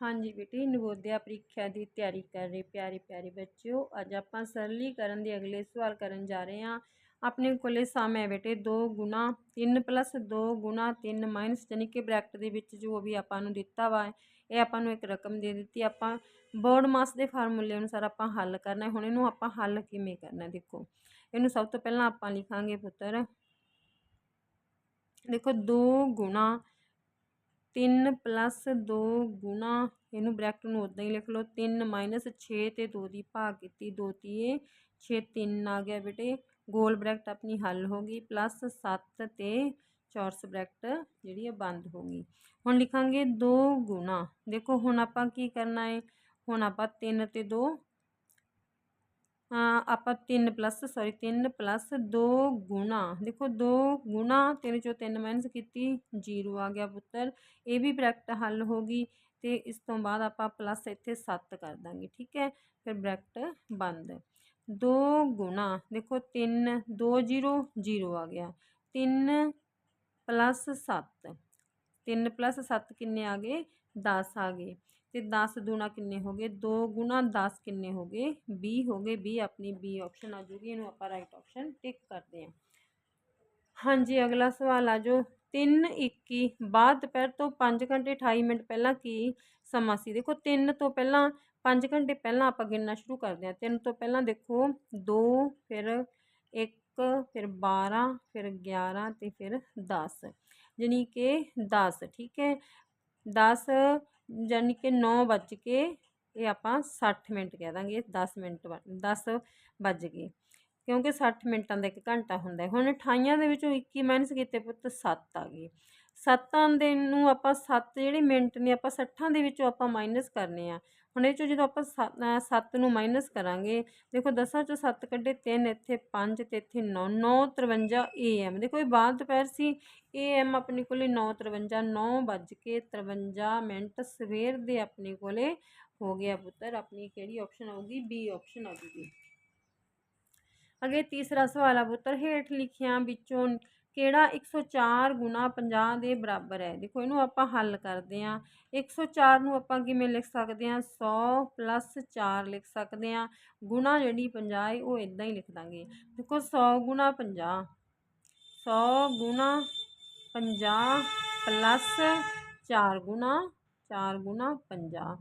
ਹਾਂਜੀ ਬੇਟੀ, ਨਵੋਦਿਆ ਪ੍ਰੀਖਿਆ ਦੀ ਤਿਆਰੀ ਕਰ ਰਹੇ ਪਿਆਰੇ ਪਿਆਰੇ ਬੱਚਿਓ, ਅੱਜ ਆਪਾਂ ਸਰਲੀਕਰਨ ਦੇ ਅਗਲੇ ਸਵਾਲ ਕਰਨ ਜਾ ਰਹੇ ਹਾਂ। ਆਪਣੇ ਕੋਲੇ ਸਮ ਹੈ ਬੇਟੇ 2 ਗੁਣਾ 3 ਪਲੱਸ 2 ਗੁਣਾ 3 ਮਾਈਨਸ ਯਾਨੀ ਕਿ ਬ੍ਰੈਕਟ ਦੇ ਵਿੱਚ ਜੋ ਵੀ ਆਪਾਂ ਨੂੰ ਦਿੱਤਾ ਵਾ, ਇਹ ਆਪਾਂ ਨੂੰ ਇੱਕ ਰਕਮ ਦੇ ਦਿੱਤੀ। ਆਪਾਂ ਬੋਰਡ ਮਾਸ ਦੇ ਫਾਰਮੂਲੇ ਅਨੁਸਾਰ ਆਪਾਂ ਹੱਲ ਕਰਨਾ ਹੈ। ਹੁਣ ਇਹਨੂੰ ਆਪਾਂ ਹੱਲ ਕਿਵੇਂ ਕਰਨਾ ਦੇਖੋ। ਇਹਨੂੰ ਸਭ ਤੋਂ ਪਹਿਲਾਂ ਆਪਾਂ ਲਿਖਾਂਗੇ ਪੁੱਤਰ। ਦੇਖੋ 2 ਗੁਣਾ ਤਿੰਨ ਪਲੱਸ ਦੋ ਗੁਣਾ, ਇਹਨੂੰ ਬ੍ਰੈਕਟ ਨੂੰ ਉਦਾਂ ਹੀ ਲਿਖ ਲਓ, ਤਿੰਨ ਮਾਈਨਸ 6 ਤੇ 2 ਦੀ ਭਾਗ ਕੀਤੀ 2 ਤੀਏ 6 3 ਆ ਗਿਆ ਬੇਟੇ। ਗੋਲ ਬ੍ਰੈਕਟ ਆਪਣੀ ਹੱਲ ਹੋ ਗਈ, ਪਲੱਸ 7 ਤੇ ਚੌਰਸ ਬ੍ਰੈਕਟ ਜਿਹੜੀ ਹੈ ਬੰਦ ਹੋ ਗਈ। ਹੁਣ ਲਿਖਾਂਗੇ 2 ਗੁਣਾ। ਦੇਖੋ ਹੁਣ ਆਪਾਂ ਕੀ ਕਰਨਾ ਹੈ ਹੁਣ ਆਪਾਂ 3 ਤੇ 2 ਆਪਾਂ 3 ਪਲੱਸ ਸੌਰੀ 3 ਪਲੱਸ 2 ਗੁਣਾ। ਦੇਖੋ 2 ਗੁਣਾ 3 ਚੋਂ 3 ਮਾਈਨਸ ਕੀਤੀ 0 ਆ ਗਿਆ ਪੁੱਤਰ। ਇਹ ਵੀ ਬ੍ਰੈਕਟ ਹੱਲ ਹੋ ਗਈ ਤੇ ਇਸ ਤੋਂ ਬਾਅਦ ਆਪਾਂ ਪਲੱਸ ਇੱਥੇ 7 ਕਰ ਦਾਂਗੇ, ਠੀਕ ਹੈ? ਫਿਰ ਬ੍ਰੈਕਟ ਬੰਦ। 2 ਗੁਣਾ, ਦੇਖੋ 3 2 0 0 ਆ ਗਿਆ। 3 ਪਲੱਸ 7 3 ਪਲੱਸ 7 ਕਿੰਨੇ ਆ ਗਏ? 10 ਆ ਗਏ। ਤੇ 10 ਦੂਣਾ ਕਿੰਨੇ ਹੋ ਗਏ 2 ਗੁਣਾ 10 ਕਿੰਨੇ ਹੋ ਗਏ 20 ਹੋ ਗਏ 20 ਆਪਣੀ ਬੀ ਆਪਸ਼ਨ ਆ ਜੂਗੀ ਇਹਨੂੰ ਆਪਾਂ ਰਾਈਟ ਆਪਸ਼ਨ ਟਿਕ ਕਰਦੇ ਹਾਂ ਹਾਂਜੀ ਅਗਲਾ ਸਵਾਲ ਆ ਜੋ 3 21 ਬਾਅਦ ਦੁਪਹਿਰ ਤੋਂ 5 ਘੰਟੇ 28 ਮਿੰਟ ਪਹਿਲਾਂ ਕੀ ਸਮਾਂ ਸੀ ਦੇਖੋ 3 ਤੋਂ ਪਹਿਲਾਂ 5 ਘੰਟੇ ਪਹਿਲਾਂ ਆਪਾਂ ਗਿਣਨਾ ਸ਼ੁਰੂ ਕਰਦੇ ਹਾਂ 3 ਤੋਂ ਪਹਿਲਾਂ ਦੇਖੋ 2 ਫਿਰ 1 ਫਿਰ 12 ਫਿਰ 11 ਤੇ ਫਿਰ 10 ਯਾਨੀ ਕਿ 10 ਠੀਕ ਹੈ ਦਸ ਯਾਨੀ ਕਿ ਨੌ ਵੱਜ ਕੇ ਇਹ ਆਪਾਂ 60 ਮਿੰਟ ਕਹਿ ਦਾਂਗੇ 10 ਮਿੰਟ 10 ਵੱਜ ਗਏ। ਕਿਉਂਕਿ 60 ਮਿੰਟਾਂ ਦਾ ਇੱਕ ਘੰਟਾ ਹੁੰਦਾ ਹੁਣ 28 ਦੇ ਵਿੱਚੋਂ 21 ਮਾਈਨਸ ਕੀਤੇ ਪੁੱਤ 7 ਆ ਗਏ। ਸੱਤਾਂ ਦੇ ਨੂੰ ਆਪਾਂ ਸੱਤ ਜਿਹੜੇ ਮਿੰਟ ਨੇ, ਆਪਾਂ 60 ਦੇ ਵਿੱਚੋਂ ਆਪਾਂ ਮਾਈਨਸ ਕਰਨੇ ਆ। ਹੁਣ ਇਹ ਚੋਂ ਜਦੋਂ ਆਪਾਂ 7 ਨੂੰ ਮਾਈਨਸ ਕਰਾਂਗੇ, ਦੇਖੋ 10 ਚੋਂ 7 ਕੱਢੇ 3 ਇੱਥੇ 5 ਤੇ ਇੱਥੇ 9 9:53 ਏਐਮ ਦੇਖੋ ਇਹ ਬਾਅਦ ਦੁਪਹਿਰ ਸੀ ਏਐਮ ਆਪਣੇ ਕੋਲੇ 9:53 9 ਵੱਜ ਕੇ 53 ਮਿੰਟ ਸਵੇਰ ਦੇ ਆਪਣੇ ਕੋਲੇ ਹੋ ਗਿਆ ਪੁੱਤਰ। ਆਪਣੀ ਕਿਹੜੀ ਆਪਸ਼ਨ ਆਊਗੀ? ਬੀ ਆਪਸ਼ਨ ਆਊਗੀ। ਅੱਗੇ ਤੀਸਰਾ ਸਵਾਲ ਆ ਪੁੱਤਰ, ਹੇਠ ਲਿਖਿਆਂ ਵਿੱਚੋਂ ਕਿਹੜਾ 104 ਗੁਣਾ 50 ਦੇ ਬਰਾਬਰ ਹੈ? ਦੇਖੋ ਇਹਨੂੰ ਆਪਾਂ ਹੱਲ ਕਰਦੇ ਆਂ 104 ਨੂੰ ਆਪਾਂ ਕਿਵੇਂ ਲਿਖ ਸਕਦੇ ਆਂ 100 4 ਲਿਖ ਸਕਦੇ ਹਾਂ। ਗੁਣਾ ਜਿਹੜੀ 50 ਹੈ, ਉਹ ਇਦਾਂ ਹੀ ਲਿਖ ਦਾਂਗੇ। ਦੇਖੋ 100 ਗੁਣਾ 50 100 ਗੁਣਾ 50 ਪਲੱਸ 4 ਗੁਣਾ 4 ਗੁਣਾ 50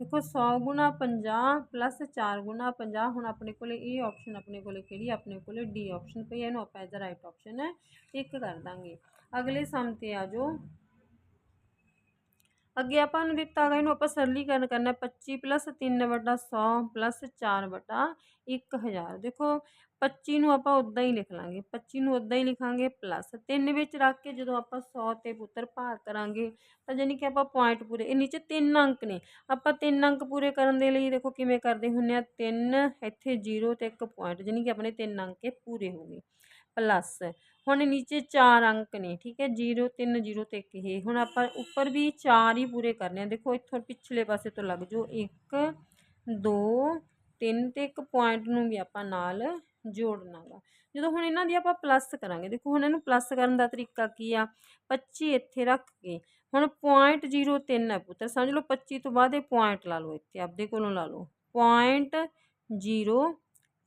ਦੇਖੋ 100 ਗੁਣਾ 50 ਪਲੱਸ 4 ਗੁਣਾ 50 ਹੁਣ ਆਪਣੇ ਕੋਲੇ ਇਹ ਆਪਸ਼ਨ ਆਪਣੇ ਕੋਲੇ ਕਿਹੜੀ? ਆਪਣੇ ਕੋਲੇ ਡੀ ਆਪਸ਼ਨ ਪਈ ਇਹਨੂੰ ਆਪਾਂ ਇਹਦਾ ਰਾਈਟ ਆਪਸ਼ਨ ਹੈ ਟਿਕ ਕਰ ਦਾਂਗੇ। ਅਗਲੇ ਸਮ ਤੇ ਆ ਜਾਓ। ਅੱਗੇ ਆਪਾਂ ਨੂੰ ਦਿੱਤਾ ਗਿਆ ਇਹਨੂੰ ਆਪਾਂ ਸਰਲੀਕਰਨ ਕਰਨਾ 25 ਪਲੱਸ 3 ਵਟਾ 100 ਪਲੱਸ 4 ਵਟਾ 1000 ਦੇਖੋ 25 ਨੂੰ ਆਪਾਂ ਉਦਾਂ ਹੀ ਲਿਖ ਲਾਂਗੇ। 25 ਨੂੰ ਉਦਾਂ ਹੀ ਲਿਖਾਂਗੇ ਪਲੱਸ 3 ਵਿੱਚ ਰੱਖ ਕੇ ਜਦੋਂ ਆਪਾਂ 100 ਤੇ ਪੁੱਤਰ ਭਾਰ ਕਰਾਂਗੇ, ਤਾਂ ਜਾਨੀ ਕਿ ਆਪਾਂ ਪੁਆਇੰਟ ਪੂਰੇ, ਇਹ ਨੀਚੇ ਤਿੰਨ ਅੰਕ ਨੇ। ਆਪਾਂ ਤਿੰਨ ਅੰਕ ਪੂਰੇ ਕਰਨ ਦੇ ਲਈ ਦੇਖੋ ਕਿਵੇਂ ਕਰਦੇ ਹੁੰਨੇ ਆ, ਤਿੰਨ ਇੱਥੇ 0 ਤੇ ਇੱਕ ਪੁਆਇੰਟ ਜਾਨੀ ਕਿ ਆਪਣੇ ਤਿੰਨ ਅੰਕ ਪੂਰੇ ਹੋ ਗਏ। ਪਲੱਸ ਹੁਣ ਨੀਚੇ ਚਾਰ ਅੰਕ ਨੇ, ਠੀਕ ਹੈ 0 3 0 ਤੇ 1 ਇਹ। ਹੁਣ ਆਪਾਂ ਉੱਪਰ ਵੀ ਚਾਰ ਹੀ ਪੂਰੇ ਕਰਨੇ ਆ। ਦੇਖੋ, ਇੱਥੋਂ ਪਿਛਲੇ ਪਾਸੇ ਤੋਂ ਲੱਗ ਜਾਓ। 1 2 3 ਤੇ ਇੱਕ ਪੁਆਇੰਟ ਨੂੰ ਵੀ ਆਪਾਂ ਨਾਲ ਜੋੜਨਾ ਗਾ ਜਦੋਂ ਹੁਣ ਇਹਨਾਂ ਦੀ ਆਪਾਂ ਪਲੱਸ ਕਰਾਂਗੇ, ਦੇਖੋ, ਹੁਣ ਇਹਨੂੰ ਪਲੱਸ ਕਰਨ ਦਾ ਤਰੀਕਾ ਕੀ ਆ? 25 ਇੱਥੇ ਰੱਖ ਕੇ, ਹੁਣ ਪੁਆਇੰਟ 03 ਹੈ ਪੁੱਤਰ। ਸਮਝ ਲਓ 25 ਤੋਂ ਬਾਅਦ ਇਹ ਪੁਆਇੰਟ ਲਾ ਲਓ ਇੱਥੇ, ਆਪਦੇ ਕੋਲੋਂ ਲਾ ਲਓ। ਪੁਆਇੰਟ 0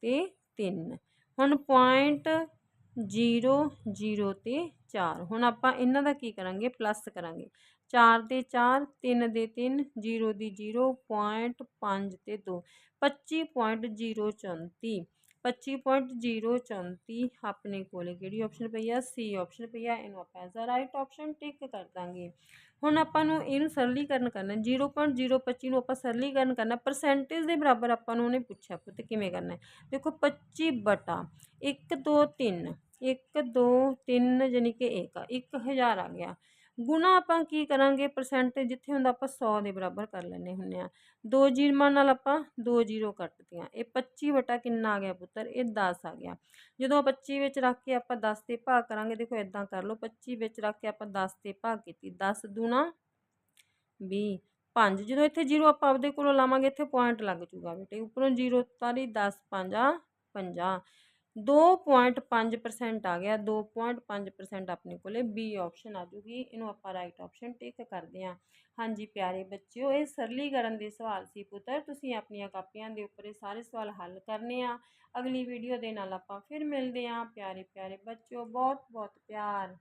ਤੇ 3 ਹੁਣ ਪੁਆਇੰਟ ਜੀਰੋ ਜੀਰੋ ਅਤੇ ਚਾਰ। ਹੁਣ ਆਪਾਂ ਇਹਨਾਂ ਦਾ ਕੀ ਕਰਾਂਗੇ? ਪਲੱਸ ਕਰਾਂਗੇ। ਚਾਰ ਦੇ 4 3 ਦੇ 3 0 ਦੀ ਜੀਰੋ ਪੁਆਇੰਟ 5 ਤੇ 2 25.034 25.034 ਆਪਣੇ ਕੋਲ ਕਿਹੜੀ ਆਪਸ਼ਨ ਪਈ ਆ? ਸੀ ਆਪਸ਼ਨ ਪਈ ਆ। ਇਹਨੂੰ ਆਪਾਂ ਐਜ਼ ਆ ਰਾਈਟ ਆਪਸ਼ਨ ਟਿਕ ਕਰ ਦਾਂਗੇ। ਹੁਣ ਆਪਾਂ ਨੂੰ ਇਹਨੂੰ ਸਰਲੀਕਰਨ ਕਰਨਾ 0.025 ਨੂੰ ਆਪਾਂ ਸਰਲੀਕਰਨ ਕਰਨਾ ਪਰਸੈਂਟੇਜ ਦੇ ਬਰਾਬਰ ਆਪਾਂ ਨੂੰ ਉਹਨੇ ਪੁੱਛਿਆ ਪੁੱਤ ਕਿਵੇਂ ਕਰਨਾ ਦੇਖੋ 25 ਬਟਾ 1 2 3 1 2 3 ਯਾਨੀ ਕਿ 1 1000 ਆ ਗਿਆ। ਗੁਣਾ ਆਪਾਂ ਕੀ ਕਰਾਂਗੇ ਪਰਸੈਂਟੇਜ ਜਿੱਥੇ ਹੁੰਦਾ ਆਪਾਂ 100 ਦੇ ਬਰਾਬਰ ਕਰ ਲੈਣੇ ਹੁੰਨੇ ਆ ਦੋ ਜੀਰਮਾਂ ਨਾਲ ਆਪਾਂ ਦੋ ਜ਼ੀਰੋ ਕੱਟਤੀਆਂ। ਇਹ 25 ਵਟਾ ਕਿੰਨਾ ਆ ਗਿਆ ਪੁੱਤਰ? ਇਹ 10 ਆ ਗਿਆ। ਜਦੋਂ 25 ਵਿੱਚ ਰੱਖ ਕੇ ਆਪਾਂ 10 ਤੇ ਭਾਗ ਕਰਾਂਗੇ, ਦੇਖੋ ਇਦਾਂ ਕਰ ਲਓ। 25 ਵਿੱਚ ਰੱਖ ਕੇ ਆਪਾਂ 10 ਤੇ ਭਾਗ ਕੀਤੀ। 10 ਦੂਣਾ 20 5 ਜਦੋਂ ਇੱਥੇ 0 ਆਪਾਂ ਆਪਦੇ ਕੋਲੋਂ ਲਾਵਾਂਗੇ, ਇੱਥੇ ਪੁਆਇੰਟ ਲੱਗ ਜੂਗਾ ਬੇਟੇ। ਉੱਪਰੋਂ 0 ਤਾਰੀ 10 5 50 2.5% ਆ ਗਿਆ। 2.5% ਆਪਣੇ ਕੋਲੇ। ਬੀ ਆਪਸ਼ਨ ਆ ਜੂਗੀ। ਇਹਨੂੰ ਆਪਾਂ ਰਾਈਟ ਆਪਸ਼ਨ ਟਿਕ ਕਰਦੇ ਹਾਂ। ਹਾਂਜੀ ਪਿਆਰੇ ਬੱਚਿਓ, ਇਹ ਸਰਲੀਕਰਨ ਦੇ ਸਵਾਲ ਸੀ ਪੁੱਤਰ। ਤੁਸੀਂ ਆਪਣੀਆਂ ਕਾਪੀਆਂ ਦੇ ਉੱਪਰ ਇਹ ਸਾਰੇ ਸਵਾਲ ਹੱਲ ਕਰਨੇ ਆ। ਅਗਲੀ ਵੀਡੀਓ ਦੇ ਨਾਲ ਆਪਾਂ ਫਿਰ ਮਿਲਦੇ ਹਾਂ। ਪਿਆਰੇ ਪਿਆਰੇ ਬੱਚਿਓ ਬਹੁਤ ਬਹੁਤ ਪਿਆਰ।